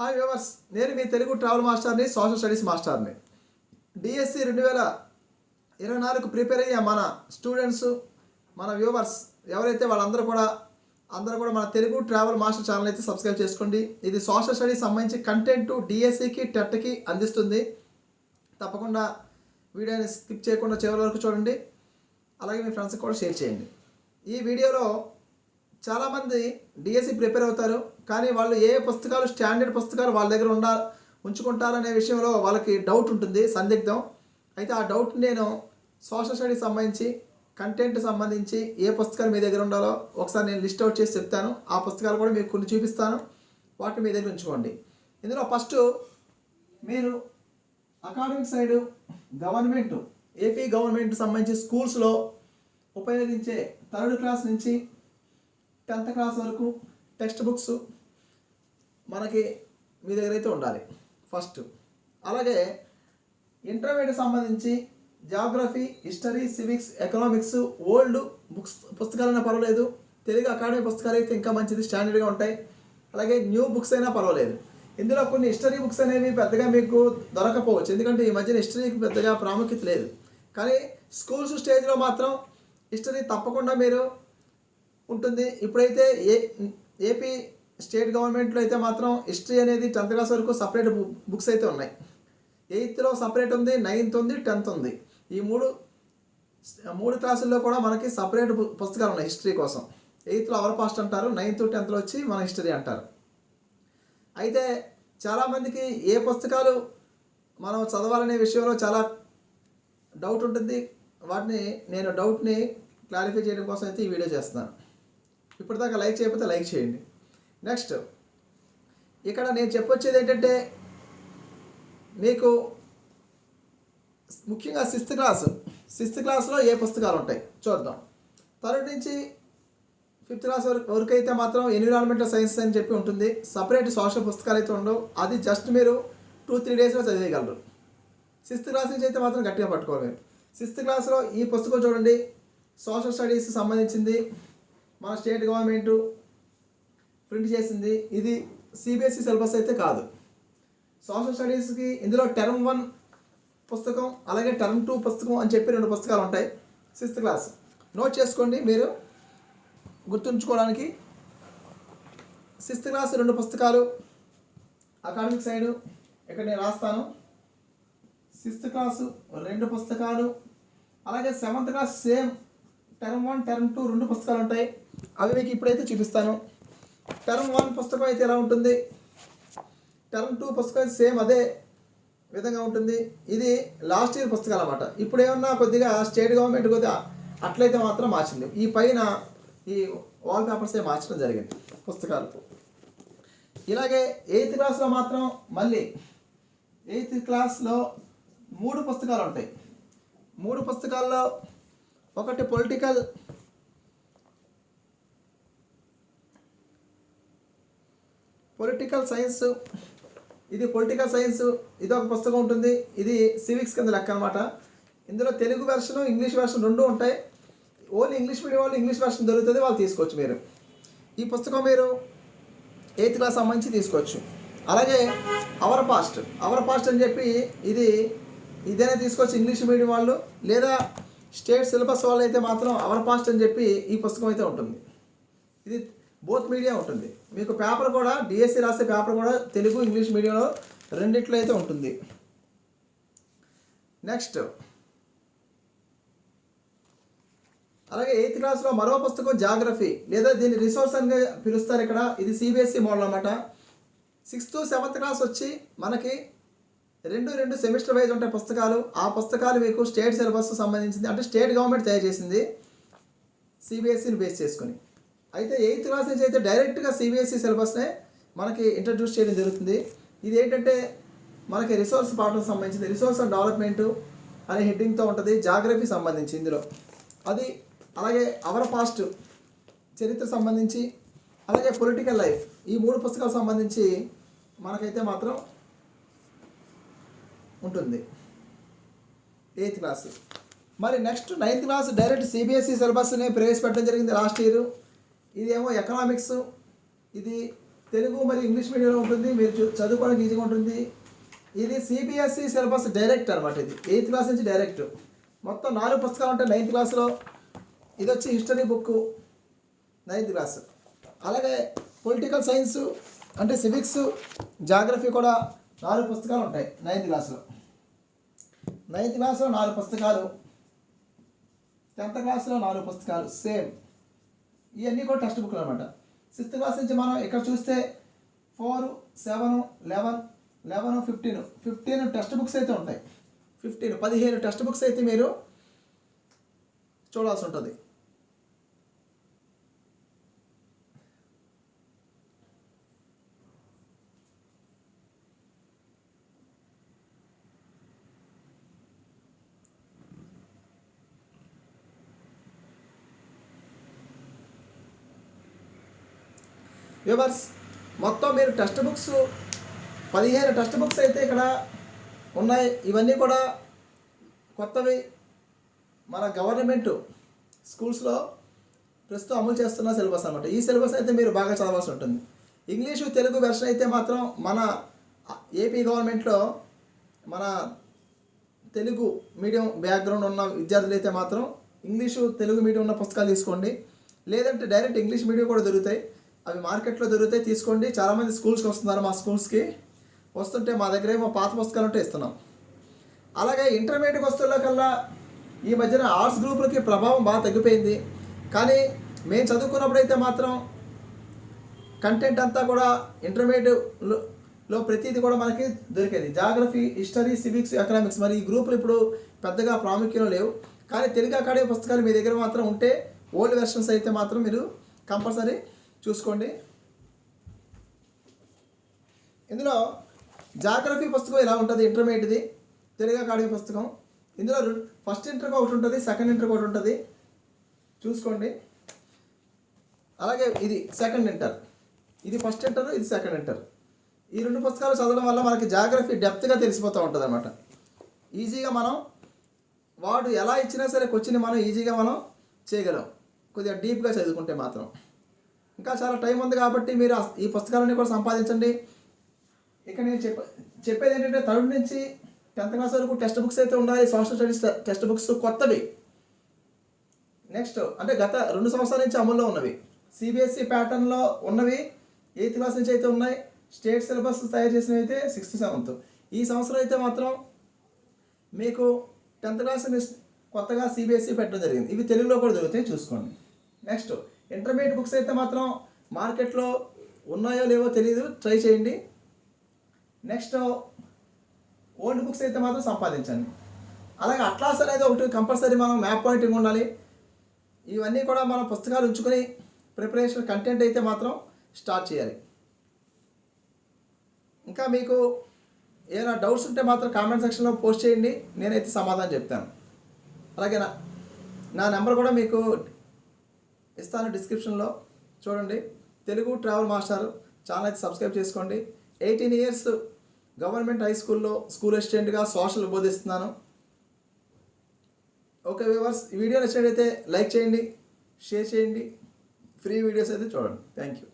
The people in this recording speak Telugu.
హాయ్ వ్యూవర్స్ నేను మీ తెలుగు ట్రావెల్ మాస్టర్ని సోషల్ స్టడీస్ మాస్టర్ని డిఎస్సి రెండు వేల ఇరవై నాలుగు ప్రిపేర్ అయ్యే మన స్టూడెంట్స్ మన వ్యూవర్స్ ఎవరైతే వాళ్ళందరూ కూడా అందరూ కూడా మన తెలుగు ట్రావెల్ మాస్టర్ ఛానల్ అయితే సబ్స్క్రైబ్ చేసుకోండి. ఇది సోషల్ స్టడీస్ సంబంధించి కంటెంట్ డిఎస్సికి టెట్కి అందిస్తుంది. తప్పకుండా వీడియోని స్కిప్ చేయకుండా చివరి వరకు చూడండి. అలాగే మీ ఫ్రెండ్స్కి కూడా షేర్ చేయండి. ఈ వీడియోలో చాలామంది డిఎస్సి ప్రిపేర్ అవుతారు కానీ వాళ్ళు ఏ పుస్తకాలు స్టాండర్డ్ పుస్తకాలు వాళ్ళ దగ్గర ఉండ ఉంచుకుంటారనే విషయంలో వాళ్ళకి డౌట్ ఉంటుంది సందిగ్ధం. అయితే ఆ డౌట్ నేను సోషల్ స్టడీస్ సంబంధించి కంటెంట్ సంబంధించి ఏ పుస్తకాలు మీ దగ్గర ఉండాలో ఒకసారి నేను లిస్ట్ అవుట్ చేసి చెప్తాను. ఆ పుస్తకాలు కూడా మీకు కొన్ని చూపిస్తాను. వాటిని మీ దగ్గర ఉంచుకోండి. ఇందులో ఫస్ట్ మీరు academic side government AP government సంబంధించి స్కూల్స్లో ఉపయోగించే థర్డ్ క్లాస్ నుంచి టెన్త్ క్లాస్ వరకు టెక్స్ట్ బుక్స్ మనకి మీ దగ్గర అయితే ఉండాలి. ఫస్ట్. అలాగే ఇంటర్మీడియట్ సంబంధించి geography history civics economics old books పుస్తకాలైనా పర్వాలేదు. తెలుగు అకాడమీ పుస్తకాలు అయితే ఇంకా మంచిది స్టాండర్డ్గా ఉంటాయి. అలాగే న్యూ బుక్స్ అయినా పర్వాలేదు. ఇందులో కొన్ని హిస్టరీ బుక్స్ అనేవి పెద్దగా మీకు దొరకపోవచ్చు. ఎందుకంటే ఈ మధ్యన హిస్టరీకి పెద్దగా ప్రాముఖ్యత లేదు. కానీ స్కూల్స్ స్టేజ్లో మాత్రం హిస్టరీ తప్పకుండా మీరు ఉంటుంది. ఇప్పుడైతే ఏ ఏపీ స్టేట్ గవర్నమెంట్లో అయితే మాత్రం హిస్టరీ అనేది టెన్త్ క్లాస్ వరకు సపరేట్ బుక్స్ అయితే ఉన్నాయి. ఎయిత్లో సపరేట్ ఉంది నైన్త్ ఉంది టెన్త్ ఉంది. ఈ మూడు మూడు క్లాసుల్లో కూడా మనకి సపరేట్ పుస్తకాలు ఉన్నాయి హిస్టరీ కోసం. ఎయిత్లో అవర్ పాస్ట్ అంటారు నైన్త్ టెన్త్లో వచ్చి మన హిస్టరీ అంటారు. అయితే చాలామందికి ఏ పుస్తకాలు మనం చదవాలనే విషయంలో చాలా డౌట్ ఉంటుంది. వాటిని నేను డౌట్ని క్లారిఫై చేయడం కోసం అయితే ఈ వీడియో చేస్తున్నాను. ఇప్పటిదాకా లైక్ చేయకపోతే లైక్ చేయండి. నెక్స్ట్ ఇక్కడ నేను చెప్పొచ్చేది ఏంటంటే మీకు ముఖ్యంగా సిక్స్త్ క్లాస్ సిక్స్త్ క్లాస్లో ఏ పుస్తకాలు ఉంటాయి? చూద్దాం. థర్డ్ నుంచి ఫిఫ్త్ క్లాస్ వరకు వరకు అయితే మాత్రం ఎన్విరాన్మెంటల్ సైన్స్ అని చెప్పి ఉంటుంది. సపరేట్ సోషల్ పుస్తకాలు అయితే ఉండవు. అది జస్ట్ మీరు టూ త్రీ డేస్లో చదివేయగలరు. సిక్స్త్ క్లాస్ నుంచి అయితే మాత్రం గట్టిగా పట్టుకోవాలి. మీరు సిక్స్త్ క్లాస్లో ఈ పుస్తకం చూడండి. సోషల్ స్టడీస్ సంబంధించింది. మన స్టేట్ గవర్నమెంట్ ప్రింట్ చేసింది. ఇది సిబిఎస్ఈ సిలబస్ అయితే కాదు. సోషల్ స్టడీస్కి ఇందులో టర్మ్ వన్ పుస్తకం అలాగే టర్మ్ టూ పుస్తకం అని చెప్పి రెండు పుస్తకాలు ఉంటాయి. Sixth class. నోట్ చేసుకోండి మీరు. గుర్తుంచుకోవడానికి సిక్స్త్ క్లాస్ రెండు పుస్తకాలు. అకాడమిక్ సైడ్ ఇక్కడ నేను రాస్తాను. సిక్స్త్ క్లాసు రెండు పుస్తకాలు. అలాగే seventh class same term one term two రెండు పుస్తకాలు ఉంటాయి. అవి మీకు ఇప్పుడైతే చూపిస్తాను. టర్మ్ వన్ పుస్తకం అయితే ఎలా ఉంటుంది? టర్మ్ టూ పుస్తకం అయితే సేమ్ అదే విధంగా ఉంటుంది. ఇది లాస్ట్ ఇయర్ పుస్తకాలు అన్నమాట. ఇప్పుడు ఏమన్నా కొద్దిగా స్టేట్ గవర్నమెంట్ కొద్దిగా అట్లయితే మాత్రం మార్చింది. ఈ పైన ఈ వాల్ పేపర్సే మార్చడం జరిగింది పుస్తకాలు. ఇలాగే ఎయిత్ క్లాస్లో మాత్రం మళ్ళీ ఎయిత్ క్లాస్లో మూడు పుస్తకాలు ఉంటాయి. మూడు పుస్తకాల్లో ఒకటి పొలిటికల్. Political science. ఇది పొలిటికల్ సైన్స్. ఇది ఒక పుస్తకం ఉంటుంది. ఇది సివిక్స్ కింద లెక్క అనమాట ఇందులో తెలుగు వెర్షన్ ఇంగ్లీష్ వెర్షన్ రెండు ఉంటాయి. ఓన్లీ ఇంగ్లీష్ మీడియం వాళ్ళు ఇంగ్లీష్ వెర్షన్ దొరుకుతుంది వాళ్ళు తీసుకోవచ్చు మీరు. ఈ పుస్తకం మీరు ఎయిత్ క్లాస్ సంబంధించి తీసుకోవచ్చు. అలాగే అవర్ పాస్ట్. అవర్ పాస్ట్ అని చెప్పి ఇది ఇదైనా తీసుకోవచ్చు ఇంగ్లీష్ మీడియం వాళ్ళు? లేదా స్టేట్ సిలబస్ వాళ్ళు అయితే మాత్రం అవర్ పాస్ట్ అని చెప్పి ఈ పుస్తకం అయితే ఉంటుంది. ఇది బోత్ మీడియా ఉంటుంది. మీకు పేపర్ కూడా డిఎస్సి రాసే పేపర్ కూడా తెలుగు ఇంగ్లీష్ మీడియంలో రెండిట్లో అయితే ఉంటుంది. నెక్స్ట్ అలాగే ఎయిత్ క్లాస్లో మరో పుస్తకం జాగ్రఫీ. లేదా దీన్ని రిసోర్స్ అని పిలుస్తారు ఇక్కడ. ఇది సిబిఎస్ఈ మోడల్ అనమాట సిక్స్త్ సెవెంత్ క్లాస్ వచ్చి మనకి రెండు రెండు సెమిస్టర్ వైజ్ ఉంటాయి పుస్తకాలు ఆ పుస్తకాలు మీకు స్టేట్ సిలబస్ సంబంధించింది. అంటే స్టేట్ గవర్నమెంట్ తయారు చేసింది సిబిఎస్ఈని బేస్ చేసుకుని. అయితే ఎయిత్ క్లాస్ నుంచి అయితే డైరెక్ట్గా సిబిఎస్ఈ సిలబస్నే మనకి ఇంట్రడ్యూస్ చేయడం జరుగుతుంది. ఇది ఏంటంటే మనకి రిసోర్స్ పాఠం సంబంధించింది. రిసోర్స్ అండ్ డెవలప్మెంట్ అనే హెడ్డింగ్తో ఉంటుంది. జాగ్రఫీ సంబంధించి ఇందులో. అది అలాగే అవర్ పాస్ట్ చరిత్ర సంబంధించి అలాగే పొలిటికల్ లైఫ్ ఈ మూడు పుస్తకాలకు సంబంధించి మనకైతే మాత్రం ఉంటుంది. ఎయిత్ క్లాస్ మరి next ninth class direct CBSE సిలబస్ని ప్రవేశపెట్టడం జరిగింది లాస్ట్ ఇయర్ ఇదేమో ఎకనామిక్స్ ఇది తెలుగు మరియు ఇంగ్లీష్ మీడియంలో ఉంటుంది. మీరు చదువుకోవడానికి ఈజీగా ఉంటుంది. ఇది సిబిఎస్ఈ సిలబస్ డైరెక్ట్ అనమాట ఇది. ఎయిత్ క్లాస్ నుంచి డైరెక్ట్ మొత్తం నాలుగు పుస్తకాలు ఉంటాయి నైన్త్ క్లాస్లో ఇది వచ్చి హిస్టరీ బుక్ నైన్త్ క్లాస్ అలాగే పొలిటికల్ సైన్స్ అంటే సివిక్స్ జాగ్రఫీ కూడా నాలుగు పుస్తకాలు ఉంటాయి నైన్త్ క్లాస్లో. నైన్త్ క్లాస్లో నాలుగు పుస్తకాలు టెన్త్ క్లాస్లో నాలుగు పుస్తకాలు సేమ్. ఇవన్నీ కూడా టెక్స్ట్ బుక్లు అనమాట సిక్స్త్ క్లాస్ నుంచి మనం ఇక్కడ చూస్తే four seven eleven eleven fifteen. Fifteen text books అయితే ఉంటాయి. ఫిఫ్టీన్ పదిహేను టెక్స్ట్ బుక్స్ అయితే మీరు చూడాల్సి ఉంటుంది. వ్యూవర్స్ మొత్తం మీరు టెక్స్ట్ బుక్స్ పదిహేను టెక్స్ట్ బుక్స్ అయితే ఇక్కడ ఉన్నాయి. ఇవన్నీ కూడా కొత్తవి. మన గవర్నమెంట్ స్కూల్స్లో ప్రస్తుతం అమలు చేస్తున్న సిలబస్ అనమాట ఈ సిలబస్ అయితే మీరు బాగా చదవాల్సి ఉంటుంది. ఇంగ్లీషు తెలుగు వెర్షన్ అయితే మాత్రం మన ఏపీ గవర్నమెంట్లో మన తెలుగు మీడియం బ్యాక్గ్రౌండ్ ఉన్న విద్యార్థులు అయితే మాత్రం ఇంగ్లీషు తెలుగు మీడియం ఉన్న పుస్తకాలు తీసుకోండి. లేదంటే డైరెక్ట్ ఇంగ్లీష్ మీడియం కూడా దొరుకుతాయి. అవి మార్కెట్లో దొరికితే తీసుకోండి. చాలామంది స్కూల్స్కి వస్తున్నారు మా స్కూల్స్కి. వస్తుంటే మా దగ్గర ఏమో పాత పుస్తకాలు ఉంటే ఇస్తున్నాం. అలాగే ఇంటర్మీడియట్ వస్తువుల కల్లా ఈ మధ్యన ఆర్ట్స్ గ్రూపులకి ప్రభావం బాగా తగ్గిపోయింది. కానీ మేము చదువుకున్నప్పుడు అయితే మాత్రం కంటెంట్ అంతా కూడా ఇంటర్మీడియట్లో లో ప్రతిదీ కూడా మనకి దొరికేది. Geography history civics economics. మరి ఈ గ్రూపులు ఇప్పుడు పెద్దగా ప్రాముఖ్యం లేవు. కానీ తెలుగు అకాడమీ పుస్తకాలు మీ దగ్గర మాత్రం ఉంటే ఓల్డ్ వెర్షన్స్ అయితే మాత్రం మీరు కంపల్సరీ చూసుకోండి. ఇందులో జాగ్రఫీ పుస్తకం ఇలా ఉంటుంది? ఇంటర్మీడియట్ది తెలుగు అకాడమీ పుస్తకం. ఇందులో ఫస్ట్ ఇంటర్కి ఒకటి ఉంటుంది సెకండ్ ఇంటర్కి ఒకటి ఉంటుంది. చూసుకోండి. అలాగే ఇది సెకండ్ ఇంటర్ ఇది ఫస్ట్ ఇంటర్ ఇది సెకండ్ ఇంటర్ ఈ రెండు పుస్తకాలు చదవడం వల్ల మనకి జాగ్రఫీ డెప్త్గా తెలిసిపోతూ ఉంటుంది అనమాట ఈజీగా మనం వాడు ఎలా ఇచ్చినా సరే క్వశ్చన్ మనం ఈజీగా మనం చేయగలం. కొద్దిగా డీప్గా చదువుకుంటే మాత్రం. ఇంకా చాలా టైం ఉంది కాబట్టి మీరు ఈ పుస్తకాలన్నీ కూడా సంపాదించండి. ఇక నేను చెప్ప చెప్పేది ఏంటంటే థర్డ్ నుంచి టెన్త్ క్లాస్ వరకు టెక్స్ట్ బుక్స్ అయితే ఉన్నాయి సోషల్ స్టడీస్ టెక్స్ట్ బుక్స్ కొత్తవి. నెక్స్ట్ అంటే గత రెండు సంవత్సరాల నుంచి అమల్లో ఉన్నవి. సిబిఎస్ఈ ప్యాటర్న్లో ఉన్నవి ఎయిత్ క్లాస్ నుంచి అయితే ఉన్నాయి స్టేట్ సిలబస్ తయారు చేసినవి అయితే సిక్స్త్ సెవెంత్. ఈ సంవత్సరం అయితే మాత్రం మీకు టెన్త్ క్లాస్ కొత్తగా సిబిఎస్ఈ పెట్టడం జరిగింది. ఇవి తెలుగులో కూడా దొరుకుతాయి చూసుకోండి. నెక్స్ట్ ఇంటర్మీడియట్ బుక్స్ అయితే మాత్రం మార్కెట్లో ఉన్నాయో లేవో తెలియదు ట్రై చేయండి. నెక్స్ట్ ఓల్డ్ బుక్స్ అయితే మాత్రం సంపాదించండి. అలాగే అట్లాస్ అనేది ఒకటి కంపల్సరీ మనం మ్యాప్ పాయింటింగ్ ఉండాలి. ఇవన్నీ కూడా మనం పుస్తకాలు ఉంచుకొని ప్రిపరేషన్ కంటెంట్ అయితే మాత్రం స్టార్ట్ చేయాలి. ఇంకా మీకు ఏమైనా డౌట్స్ ఉంటే మాత్రం కామెంట్ సెక్షన్లో పోస్ట్ చేయండి. నేనైతే సమాధానం చెప్తాను. అలాగే నా నా నెంబర్ కూడా మీకు ఇస్తాను డిస్క్రిప్షన్లో చూడండి. తెలుగు ట్రావెల్ మాస్టర్ ఛానల్ అయితే సబ్స్క్రైబ్ చేసుకోండి. ఎయిటీన్ ఇయర్స్ గవర్నమెంట్ హై స్కూల్లో స్కూల్ అసిస్టెంట్గా సోషల్ బోధిస్తున్నాను. ఓకే వ్యూవర్స్ ఈ వీడియో నచ్చినట్లయితే లైక్ చేయండి షేర్ చేయండి. ఫ్రీ వీడియోస్ అయితే చూడండి. Thank you